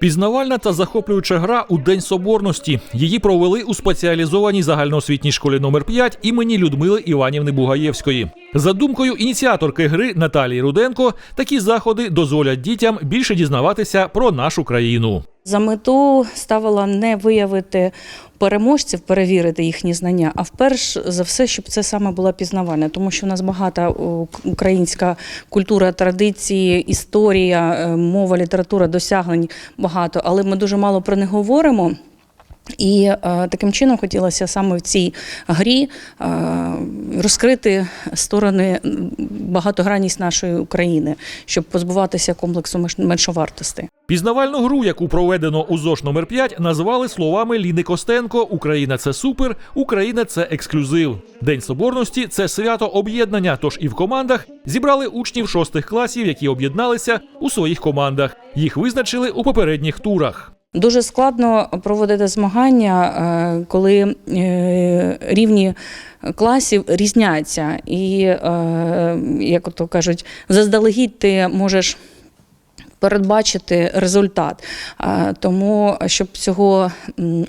Пізнавальна та захоплююча гра у День Соборності. Її провели у спеціалізованій загальноосвітній школі номер 5 імені Людмили Іванівни Бугаєвської. За думкою ініціаторки гри Наталії Руденко, такі заходи дозволять дітям більше дізнаватися про нашу країну. За мету ставила не виявити переможців, перевірити їхні знання, а вперш за все, щоб це саме була пізнавальна, тому що в нас багата українська культура, традиції, історія, е, мова, література, досягнень багато, але ми дуже мало про них говоримо. І е, таким чином хотілося саме в цій грі е, розкрити сторони багатогранність нашої України, щоб позбуватися комплексу менш- меншовартості. Пізнавальну гру, яку проведено у ЗОШ номер 5 назвали словами Ліни Костенко: Україна це супер, Україна це ексклюзив. День соборності це свято об'єднання. Тож і в командах зібрали учнів шостих класів, які об'єдналися у своїх командах. Їх визначили у попередніх турах. Дуже складно проводити змагання, е, коли е, рівні класів різняться, і е, як то кажуть, заздалегідь ти можеш. Передбачити результат, тому щоб цього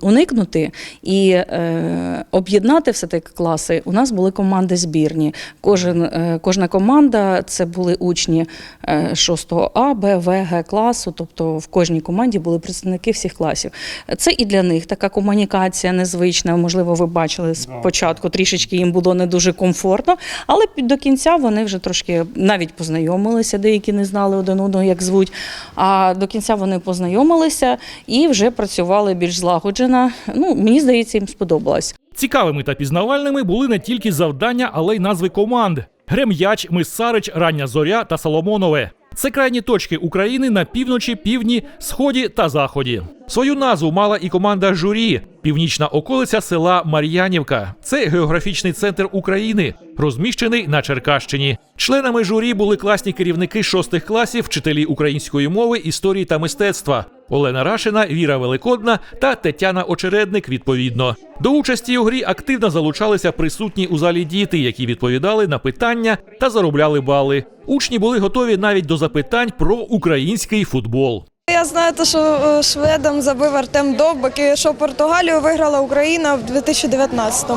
уникнути і е, об'єднати все таки класи, у нас були команди збірні. Кожен, е, кожна команда це були учні е, 6 А, Б, В, Г класу, тобто в кожній команді були представники всіх класів. Це і для них така комунікація незвична. Можливо, ви бачили спочатку, трішечки їм було не дуже комфортно, але до кінця вони вже трошки навіть познайомилися, деякі не знали один одного, як звуть. А до кінця вони познайомилися і вже працювали більш злагоджено. Ну, мені здається, їм сподобалось. Цікавими та пізнавальними були не тільки завдання, але й назви команд: Грем'яч, Мисарич, Рання Зоря та Соломонове. Це крайні точки України на півночі, півдні, сході та заході. Свою назву мала і команда журі, північна околиця села Мар'янівка. Це географічний центр України, розміщений на Черкащині. Членами журі були класні керівники шостих класів, вчителі української мови, історії та мистецтва. Олена Рашина, Віра Великодна та Тетяна Очередник. Відповідно до участі у грі активно залучалися присутні у залі діти, які відповідали на питання та заробляли бали. Учні були готові навіть до запитань про український футбол. Я знаю, що е, шведам забив Артем Довбик і що Португалію виграла Україна в 2019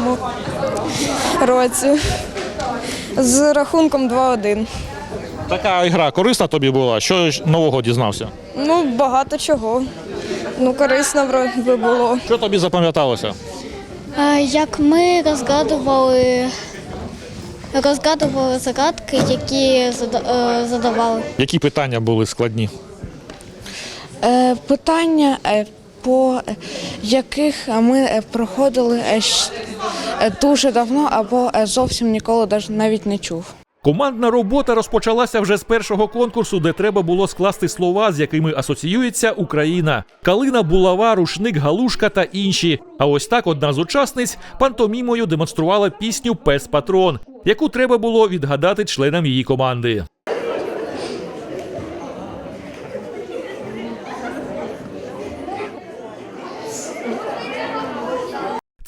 році з рахунком 2-1. Така гра корисна тобі була? Що ж нового дізнався? Ну, багато чого. Ну, корисно вроде було. Що тобі запам'яталося? Е, Як ми розгадували, розгадували загадки, які е, задавали. Які питання були складні? Е, Питання, е, по яких ми е, проходили дуже давно або зовсім ніколи навіть не чув. Командна робота розпочалася вже з першого конкурсу, де треба було скласти слова, з якими асоціюється Україна: калина, булава, рушник, галушка та інші. А ось так одна з учасниць пантомімою демонструвала пісню Пес Патрон, яку треба було відгадати членам її команди.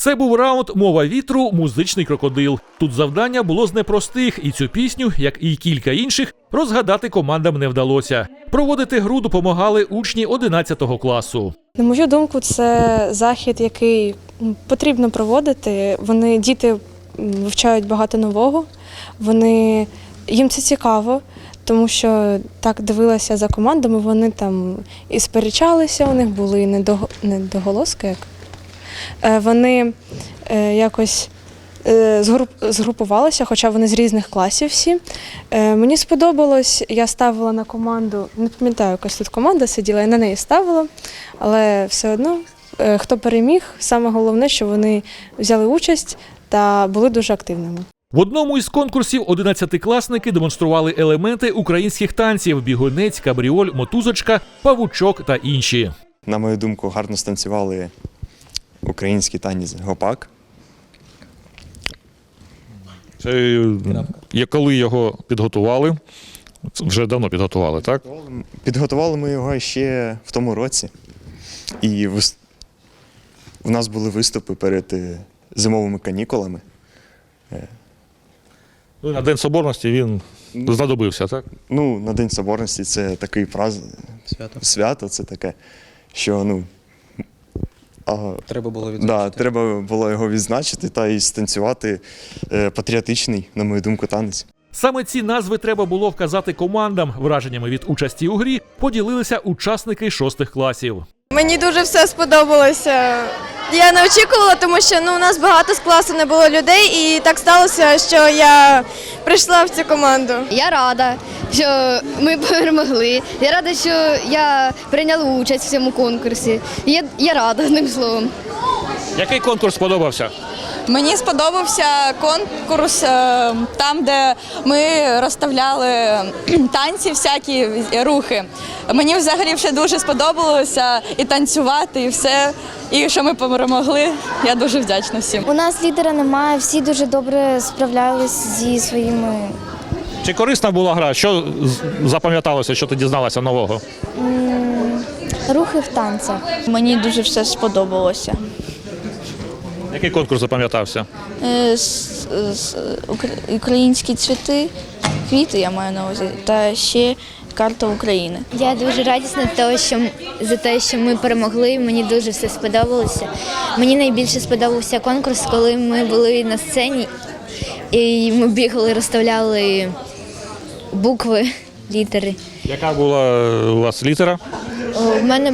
Це був раунд Мова вітру, музичний крокодил. Тут завдання було з непростих, і цю пісню, як і кілька інших, розгадати командам не вдалося. Проводити гру допомагали учні 11 класу. На мою думку, це захід, який потрібно проводити. Вони діти вивчають багато нового. Вони їм це цікаво, тому що так дивилася за командами. Вони там і сперечалися, у них були недого- недоголоски. Як. Е, Вони е, якось е, згрупувалися, хоча вони з різних класів всі. Мені сподобалось, я ставила на команду, не пам'ятаю, якась тут команда сиділа, я на неї ставила, але все одно, хто переміг, саме головне, що вони взяли участь та були дуже активними. В одному із конкурсів 11-класники демонстрували елементи українських танців: бігунець, кабріоль, мотузочка, павучок та інші. на мою думку, гарно станцювали український танець гопак. Це є коли його підготували? Вже давно підготували, так? Підготували ми його ще в тому році. І у нас були виступи перед е, зимовими канікулами. Ну, На День Соборності він знадобився, так? Ну, на День Соборності це такий праз... свято. свято, це таке. що ну. А, Треба було да, відзначити. треба було його відзначити та і станцювати е, патріотичний, на мою думку, танець. Саме ці назви треба було вказати командам. Враженнями від участі у грі поділилися учасники шостих класів. Мені дуже все сподобалося. Я не очікувала, тому що ну, у нас багато з класу не було людей, і так сталося, що я прийшла в цю команду. Я рада, що ми перемогли. Я рада, що я прийняла участь в цьому конкурсі. Я, я рада одним словом. Який конкурс сподобався? Мені сподобався конкурс е, там, де ми розставляли танці, всякі рухи. Мені взагалі все дуже сподобалося і танцювати, і все. І що ми перемогли. Я дуже вдячна всім. У нас лідера немає, всі дуже добре справлялись зі своїми Чи корисна була гра? Що запам'яталося, що ти дізналася нового? рухи в танцях. Мені дуже все сподобалося. Який конкурс запам'ятався? Е, Українські цвіти, квіти я маю на увазі, та ще карта України. Я дуже радісна того, що м- за те, що ми перемогли. Мені дуже все сподобалося. Мені найбільше сподобався конкурс, коли ми були на сцені і ми бігали, розставляли букви, літери. Яка була е, у вас літера? О, В мене,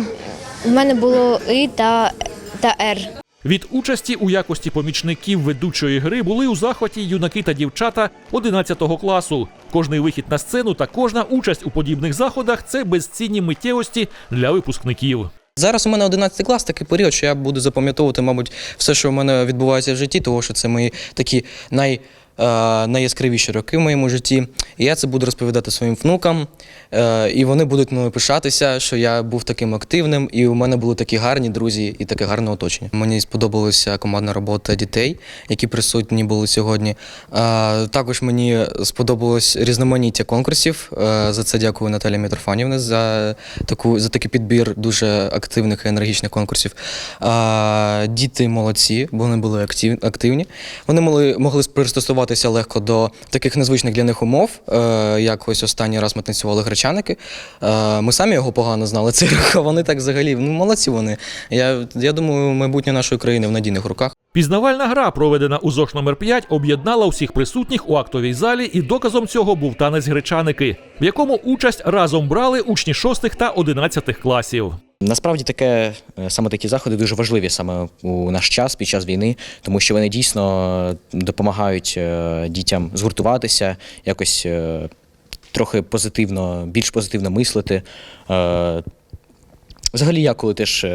в мене було І та, та Р. Від участі у якості помічників ведучої гри були у захваті юнаки та дівчата 11 класу. Кожний вихід на сцену та кожна участь у подібних заходах це безцінні миттєвості для випускників. Зараз у мене 11 клас, такий період, що я буду запам'ятовувати, мабуть, все, що в мене відбувається в житті, тому що це мої такі най, найяскравіші роки в моєму житті. І я це буду розповідати своїм внукам, е, і вони будуть мною пишатися, що я був таким активним, і у мене були такі гарні друзі і таке гарне оточення. Мені сподобалася командна робота дітей, які присутні були сьогодні. Е, також мені сподобалось різноманіття конкурсів. Е, за це дякую Наталі Мітрофанівні за таку за такий підбір дуже активних і енергічних конкурсів. Діти молодці, бо вони були активні. Вони могли, могли пристосуватися легко до таких незвичних для них умов. Е, як ось останній раз ми танцювали гречаники. Е, ми самі його погано знали. Рух, а вони так взагалі. Ну, молодці вони. Я, я думаю, майбутнє нашої країни в надійних руках. Пізнавальна гра, проведена у ЗОШ номер 5 об'єднала усіх присутніх у актовій залі, і доказом цього був танець гречаники, в якому участь разом брали учні 6 та 11 класів. Насправді таке е, саме такі заходи дуже важливі саме у наш час під час війни, тому що вони дійсно допомагають е, дітям згуртуватися, якось е, трохи позитивно, більш позитивно мислити. Взагалі, я коли теж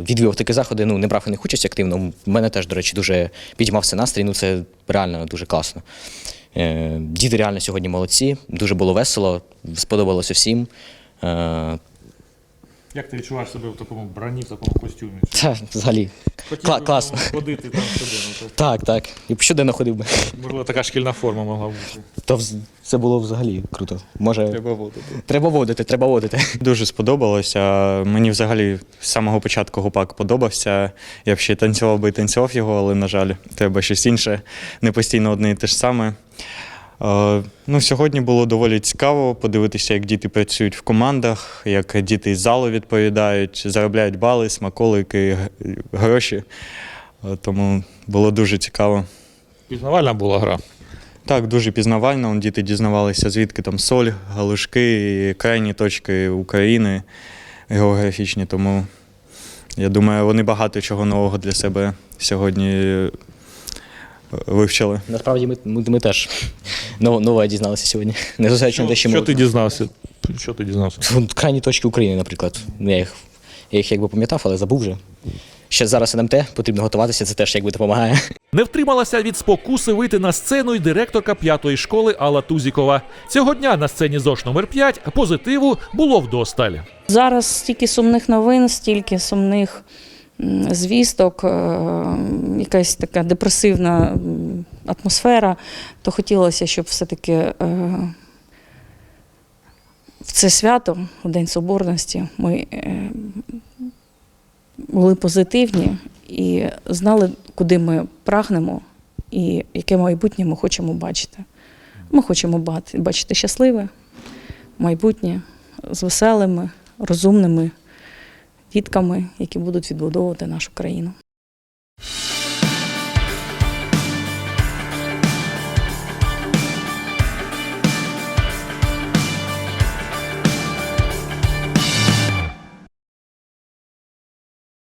відвідував такі заходи, ну не брав у них участь активно. У мене теж, до речі, дуже підіймався настрій. Ну це реально дуже класно. Діти реально сьогодні молодці, дуже було весело, сподобалося всім. Як ти відчуваєш себе в такому брані, в такому костюмі? Та, взагалі. Кла- класно. ходити там щоденно. Так, так. І б щоденно ходив би. Можливо, така шкільна форма могла бути. То вз- це було взагалі круто. Може, Треба водити. треба водити, треба водити. Дуже сподобалося. Мені взагалі з самого початку гупак подобався. Я б ще танцював би і танцював його, але, на жаль, треба щось інше. Не постійно одне і те ж саме. Е, Ну, сьогодні було доволі цікаво подивитися, як діти працюють в командах, як діти з залу відповідають, заробляють бали, смаколики, гроші. Е, Тому було дуже цікаво. Пізнавальна була гра. Так, дуже пізнавально. Он Діти дізнавалися, звідки там соль, галушки, і крайні точки України географічні. Тому я думаю, вони багато чого нового для себе сьогодні вивчили. Насправді ми, ми, ми теж нове, дізналися сьогодні. Незважаючи на те, що Що ми ти дізнався? Що ти дізнався? Крайні точки України, наприклад. Я їх, я їх якби пам'ятав, але забув вже. Ще зараз НМТ, потрібно готуватися, це теж якби допомагає. Не втрималася від спокуси вийти на сцену й директорка п'ятої школи Алла Тузікова. Цього дня на сцені ЗОШ номер 5 позитиву було вдосталь. Зараз стільки сумних новин, стільки сумних звісток, е, якась така депресивна атмосфера, то хотілося, щоб все-таки е, в це свято, у День Соборності, ми е, були позитивні і знали, куди ми прагнемо і яке майбутнє ми хочемо бачити. Ми хочемо бачити щасливе майбутнє з веселими, розумними дітками, які будуть відбудовувати нашу країну.